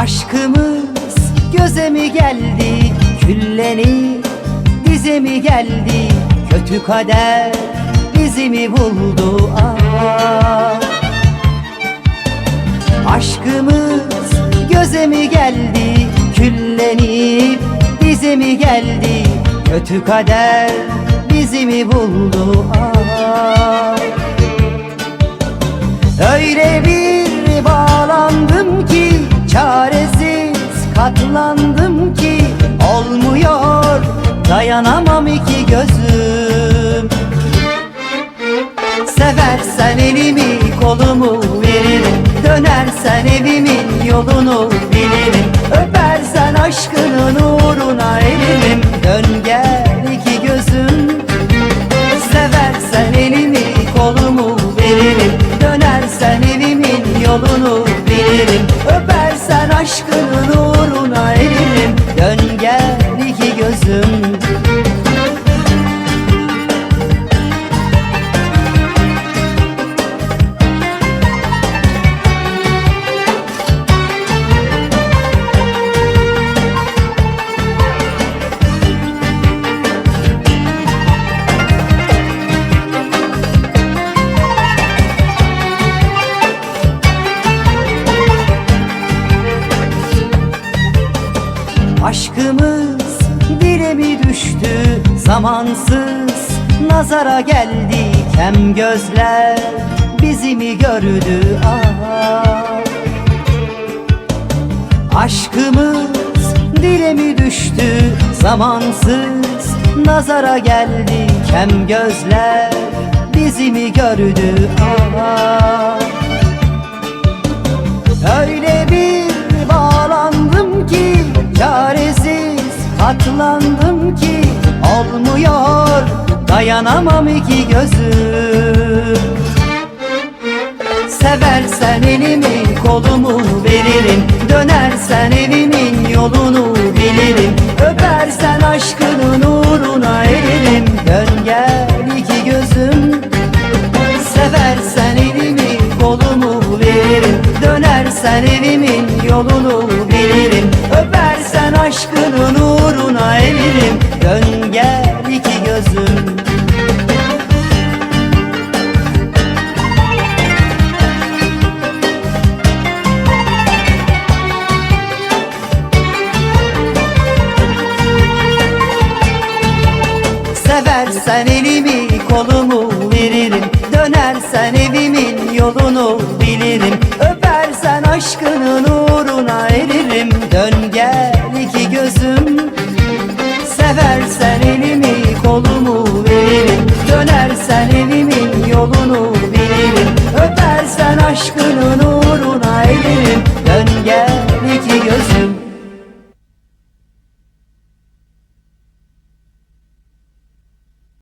Aşkımız göze mi geldi Küllenip dize mi geldi? Kötü kader bizi mi buldu? Ah. Aşkımız göze mi geldi Küllenip dize mi geldi? Kötü kader bizi mi buldu? Ah. Öyle bir iki gözüm. Seversen elimi kolumu veririm. Dönersen evimin yolunu bilirim. Öpersen aşkının uğruna elimim. Dön gel iki gözüm. Seversen elimi kolumu veririm. Dönersen evimin yolunu bilirim. Öpersen aşkının uğruna elimim. Dön zamansız Nazara geldi kem gözler bizi mi gördü ah? Aşkımız dile mi düştü? Zamansız Nazara geldi kem gözler bizi mi gördü ah? Öyle bir bağlandım ki Çaresiz katlandım ki Olmuyor dayanamam iki gözüm. Seversen elimi kolumu veririm. Dönersen evimin yolunu bilirim. Öpersen aşkının uğruna eririm. Dön gel iki gözüm. Seversen elimi kolumu veririm. Dönersen evimin yolunu Dönersen elimi kolumu veririm. Dönersen evimin yolunu bilirim. Öpersen aşkının uğruna eririm. Dön gel iki gözüm. Seversen elimi kolumu veririm. Dönersen evimin yolunu bilirim. Öpersen aşkının uğruna eririm. Dön gel iki gözüm.